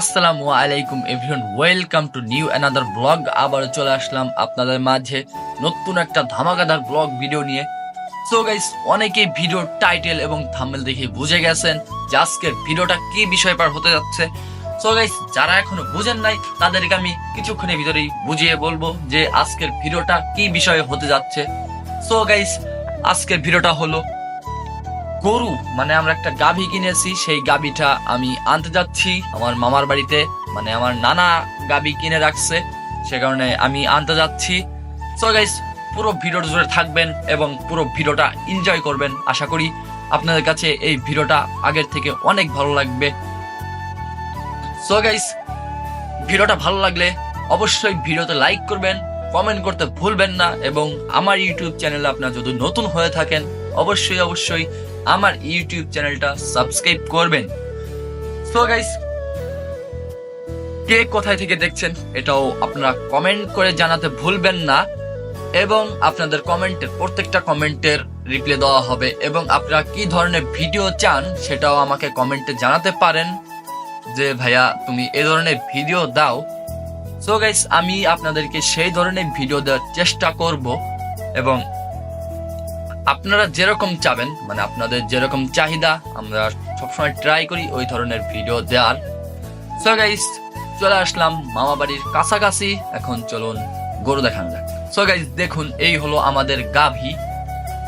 আসসালামু আলাইকুম everyone welcome to new another blog আবার চলে আসলাম আপনাদের মাঝে নতুন একটা ধামাকাদার ব্লগ ভিডিও নিয়ে। সো গাইস অনেকেই ভিডিও টাইটেল এবং থাম্বনেল দেখে বুঝে গেছেন যে আজকের ভিডিওটা কি বিষয় পার হতে যাচ্ছে। সো গাইস যারা এখনও বুঝেন নাই, তাদেরকে আমি কিছুক্ষণের ভিতরেই বুঝিয়ে বলব যে আজকের ভিডিওটা কি বিষয়ে হতে যাচ্ছে। সো গাইস আজকের ভিডিওটা হলো গরু মানে আমরা একটা গাভী কিনেছি, সেই গাভীটা আমি আনতে যাচ্ছি। আমার মামার বাড়িতে মানে আমার নানা গাভী কিনে রাখছে, সে কারণে আমি আনতে যাচ্ছি। সো গাইস পুরো ভিডিওর জুড়ে থাকবেন এবং পুরো ভিডিওটা এনজয় করবেন। আশা করি আপনাদের কাছে এই ভিডিওটা আগের থেকে অনেক ভালো লাগবে। সো গাইস ভিডিওটা ভালো লাগলে অবশ্যই ভিডিওতে লাইক করবেন কমেন্ট করতে ভুলবেন না এবং আমার ইউটিউব চ্যানেলে আপনার যদি নতুন হয়ে থাকেন অবশ্যই অবশ্যই আমার ইউটিউব চ্যানেলটা সাবস্ক্রাইব করবেন। সো গাইস কে কোথায় থেকে দেখছেন এটাও আপনারা কমেন্ট করে জানাতে ভুলবেন না এবং আপনাদের কমেন্টের প্রত্যেকটা কমেন্টের রিপ্লাই দেওয়া হবে এবং আপনারা কি ধরনের ভিডিও চান সেটাও আমাকে কমেন্টে জানাতে পারেন যে, ভাইয়া, তুমি এ ধরনের ভিডিও দাও। সো গাইস আমি আপনাদেরকে সেই ধরনের ভিডিও দেওয়ার চেষ্টা করব এবং আপনারা যেরকম চাবেন মানে আপনাদের যেরকম চাহিদা, আমরা সবসময় ট্রাই করি ওই ধরনের ভিডিও দেওয়ার সো গাইস চলে আসলাম মামা বাড়ির কাছাকাছি, এখন চলুন গরু দেখানো যাক। সো গাইস দেখুন, এই হলো আমাদের গাভী।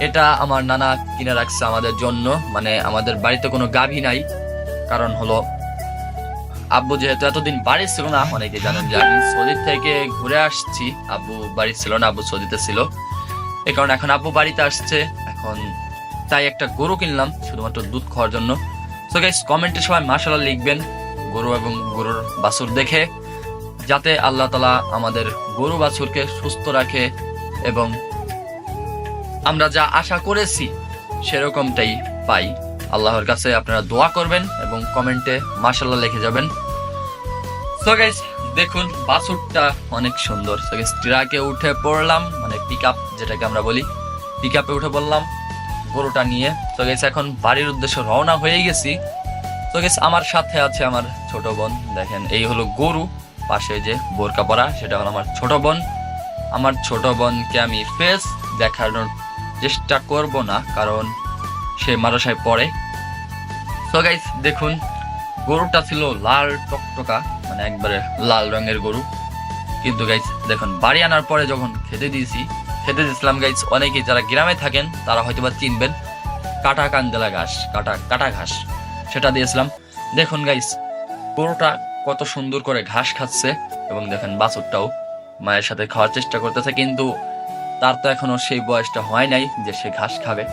এটা আমার নানা কিনে রাখছে আমাদের জন্য মানে আমাদের বাড়িতে কোনো গাভী নাই। কারণ হলো, আব্বু যেহেতু এতদিন বাড়ি ছিল না, অনেকে জানেন যে আমি সৌদি থেকে ঘুরে আসছি। আব্বু বাড়ি ছিল না, আব্বু সৌদিতে ছিল। এই কারণে এখন আব্বু বাড়িতে আসছে। এখন তাই একটা গরু কিনলাম, শুধুমাত্র দুধ খাওয়ার জন্য। সো গাইস কমেন্টে সবাই মাশাআল্লাহ লিখবেন গরু এবং গরুর বাছুর দেখে, যাতে আল্লাহ তালা আমাদের গরু বাছুরকে সুস্থ রাখে এবং আমরা যা আশা করেছি সেরকমটাই পাই। আল্লাহর কাছে আপনারা দোয়া করবেন এবং কমেন্টে মাশাল্লাহ লিখে যাবেন। সো গাইস দেখুন, বাছুরটা অনেক সুন্দর। সো গাইস ট্রাকে উঠে পড়লাম মানে পিক যেটাকে আমরা বলি। পিক আপে উঠে বললাম, গরুটা নিয়ে। তো গেছে এখন বাড়ির উদ্দেশ্যে রওনা হয়ে গেছি। তো গেছে আমার সাথে আছে আমার ছোট বোন। দেখেন, এই হলো গরু, পাশে যে বোরকা পরা, সেটা হলো আমার ছোট বোন। আমার ছোট বোনকে আমি ফেস দেখানোর চেষ্টা করব না, কারণ সে মাদ্রাসায় পড়ে। তো গাইস দেখুন, গরুটা ছিল লাল টকটকা মানে একবারে লাল রঙের গরু। কিন্তু গাইস দেখুন, বাড়ি আনার পরে যখন খেতে দিয়েছি খেতে দিয়েছিলাম গাইস অনেকেই যারা গ্রামে থাকেন, তারা হয়তো বা চিনবেন কাটা কাঞ্জলা ঘাস, কাটা কাটা ঘাস, সেটা দিয়েছিলাম। দেখুন গাইস গরুটা কত সুন্দর করে ঘাস খাচ্ছে এবং দেখেন বাছুরটাও মায়ের সাথে খাওয়ার চেষ্টা করতেছে, কিন্তু তার তো এখনও সেই বয়সটা হয় নাই যে সে ঘাস খাবে।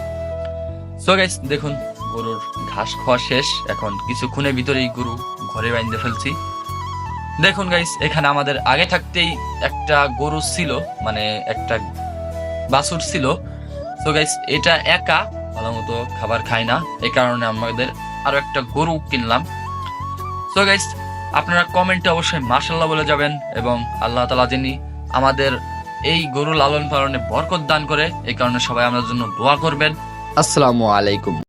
সো গাইস দেখুন, গরুর ঘাস খাওয়া শেষ। এখন কিছুক্ষণের ভিতরেই গরু ঘরে বাইন্দে ফেলছি। দেখুন গাইস এখানে আমাদের আগে থাকতেই একটা গরু ছিল মানে একটা বাছুর ছিল। তো গাইস এটা একা ভালো মতো খাবার খায় না। এই কারণে আমাদের আরও একটা গরু কিনলাম। তো গাইস আপনারা কমেন্টে অবশ্যই মার্শাল্লাহ বলে যাবেন এবং আল্লাহ তালা যিনি আমাদের এই গরু লালন পালনে বরকত দান করে, এই কারণে সবাই আমাদের জন্য দোয়া করবেন। আসসালামু আলাইকুম।